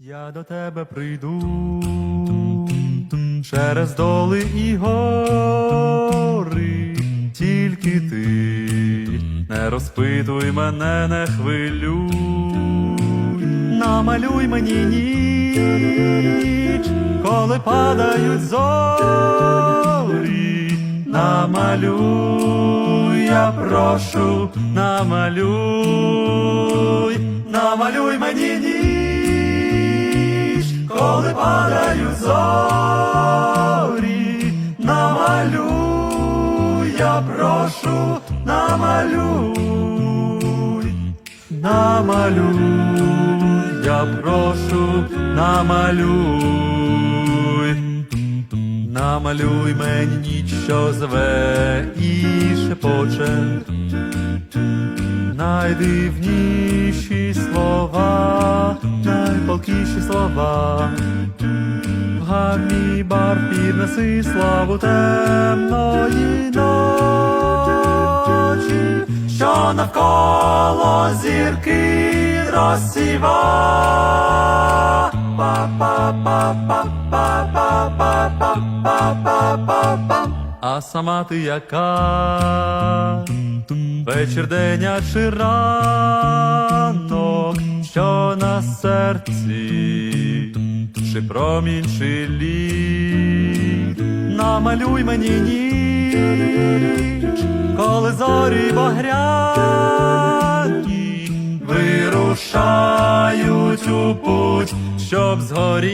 Я до тебе прийду. Через доли і гори, тільки ти не розпитуй мене, не хвилюй, намалюй мені ніч, коли падають зорі, намалюй, я прошу, намалюй, намалюй мені ніч, коли падають зорі, намалюй, я прошу, намалюй, намалюй, я прошу, намалюй. Намалюй мені ніч, що зве і шепоче, найдивніші слова, найсвятіші слова, в гамі бар піднеси славу темної ночі, що навколо зірки розсіва. А сама ти яка? Вечір деня чи ран на серці, чи промінь, чи лід, намалюй мені ніч, коли зорі багряні вирушають у путь, щоб згоріть,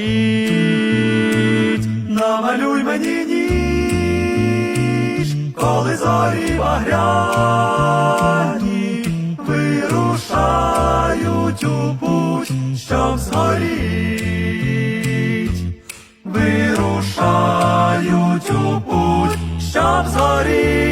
намалюй мені ніч, коли зорі багряні у путь, щоб згоріть, вирушають у путь, щоб згоріть.